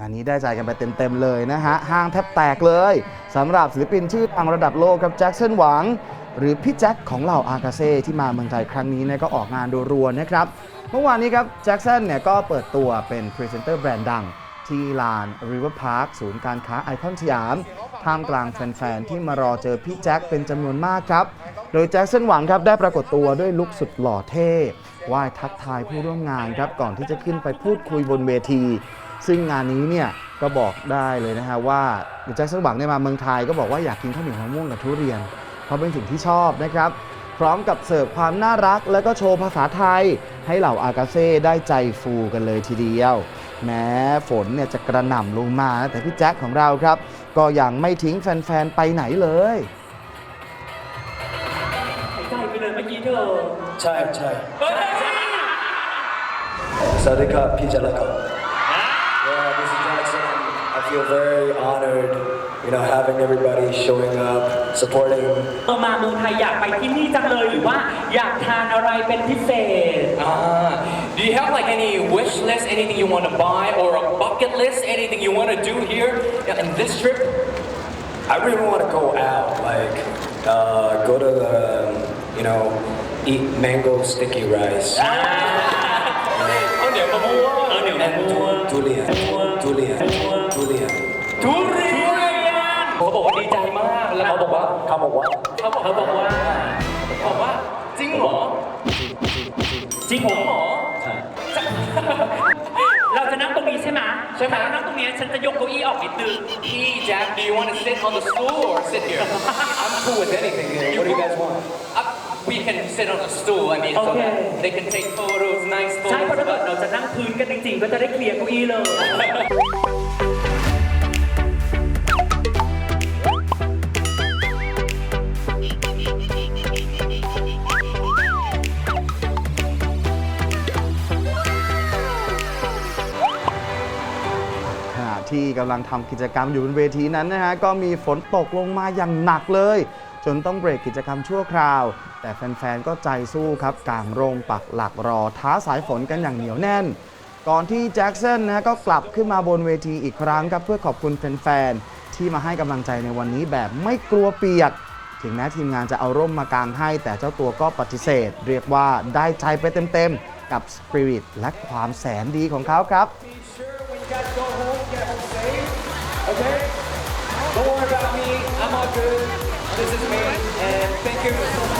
งานนี้ได้ใจกันไปเต็มๆเลยนะฮะห้างแทบแตกเลยสำหรับศิลปินชื่อดังระดับโลกครับแจ็คสันหวัง หรือพี่แจ็คของเหล่าอากาเซ่ที่มาเมืองไทยครั้งนี้เนี่ยก็ออกงานรัวๆนะครับเมื่อวานนี้ครับแจ็คสันเนี่ยก็เปิดตัวเป็นพรีเซนเตอร์แบรนด์ดังที่ลาน River Park ศูนย์การค้าไอคอนสยาม ท่ามกลางแฟน ๆ ที่มารอเจอพี่แจ็คเป็นจำนวนมากครับ โดยแจ็คสันหวังครับได้ปรากฏตัวด้วยลุคสุดหล่อเท่ไหว้ทักทายผู้ร่วมงานครับ ก่อนที่จะขึ้นไปพูดคุยบนเวที ซึ่งงานนี้เนี่ยก็บอกได้เลยนะฮะว่าแจ็คสันหวังเนี่ยมาเมืองไทยก็บอกว่าอยากกินข้าวเหนียวมะม่วงกับทุเรียน เพราะเป็นสิ่งที่ชอบนะครับ พร้อมกับเสิร์ฟความน่ารัก และก็โชว์ภาษาไทย ให้เหล่าอากาเซ่ได้ใจฟูกันเลยทีเดียว แม้ฝนเนี่ยจะกระหน่ำลงมานะแต่พี่แจ็คของเราครับ ก็ยังไม่ทิ้งแฟนๆไปไหนเลยหายใจไปเลยเมื่อกี้เธอใช่ใช่เฮ้ยสวัสดีครับพี่เจริญครั feel very honored, you know, having everybody showing up, supporting. เออมาเมืองไทยอยากไปที่นี่จังเลยหรือว่าอยากทานอะไรเป็นพิเศษ Ah, do you have like any wish list, anything you want to buy, or a bucket list, anything you want to do here in this trip? I really want to go out, like uh, go to the, you know, eat mango sticky rice ข้าวเหนียวมะม่วง ข้าวเหนียวมะ and ม่วง durian, durian, durian. ทุเรียนเขาบอกว่าดีใจมากแล้วเขาบอกว่าเขาบอกว่าเขาบอกเขาบอกว่าบอกว่าจริงเหรอจริงเหรอใช่เราจะนั่งตรงนี้ใช่ไหมใช่ไหมถ้าเรานั่งตรงนี้ฉันจะยกเก้าอี้ออกนิดนึง Hey, Jack, do you want to sit on the stool or sit here? I'm cool with anything here. What do you guys want? Uh, we can sit on a stool, I mean, so Okay. that they can take photos, nice ใช่เพราะ photos. ถ้าเกิดเราจะนั่งพื้นกันจริงๆก็จะได้เคลียร์เก้าอี้เลย ที่กำลังทำกิจกรรมอยู่บนเวทีนั้นนะฮะก็มีฝนตกลงมาอย่างหนักเลย จนต้องเบรกกิจกรรมชั่วคราว แต่แฟนๆก็ใจสู้ครับกางร่มปักหลักรอ ท้าสายฝนกันอย่างเหนียวแน่น ก่อนที่แจ็คสันนะฮะก็กลับขึ้นมาบนเวทีอีกครั้งครับเพื่อขอบคุณแฟนๆที่มาให้กำลังใจในวันนี้แบบไม่กลัวเปียกถึงแม้ทีมงานจะเอาร่มมากางให้ แต่เจ้าตัวก็ปฏิเสธ เรียกว่าได้ใจไปเต็มๆ กับสปิริตและความแสนดีของเขาครับ This is me, and thank you so much.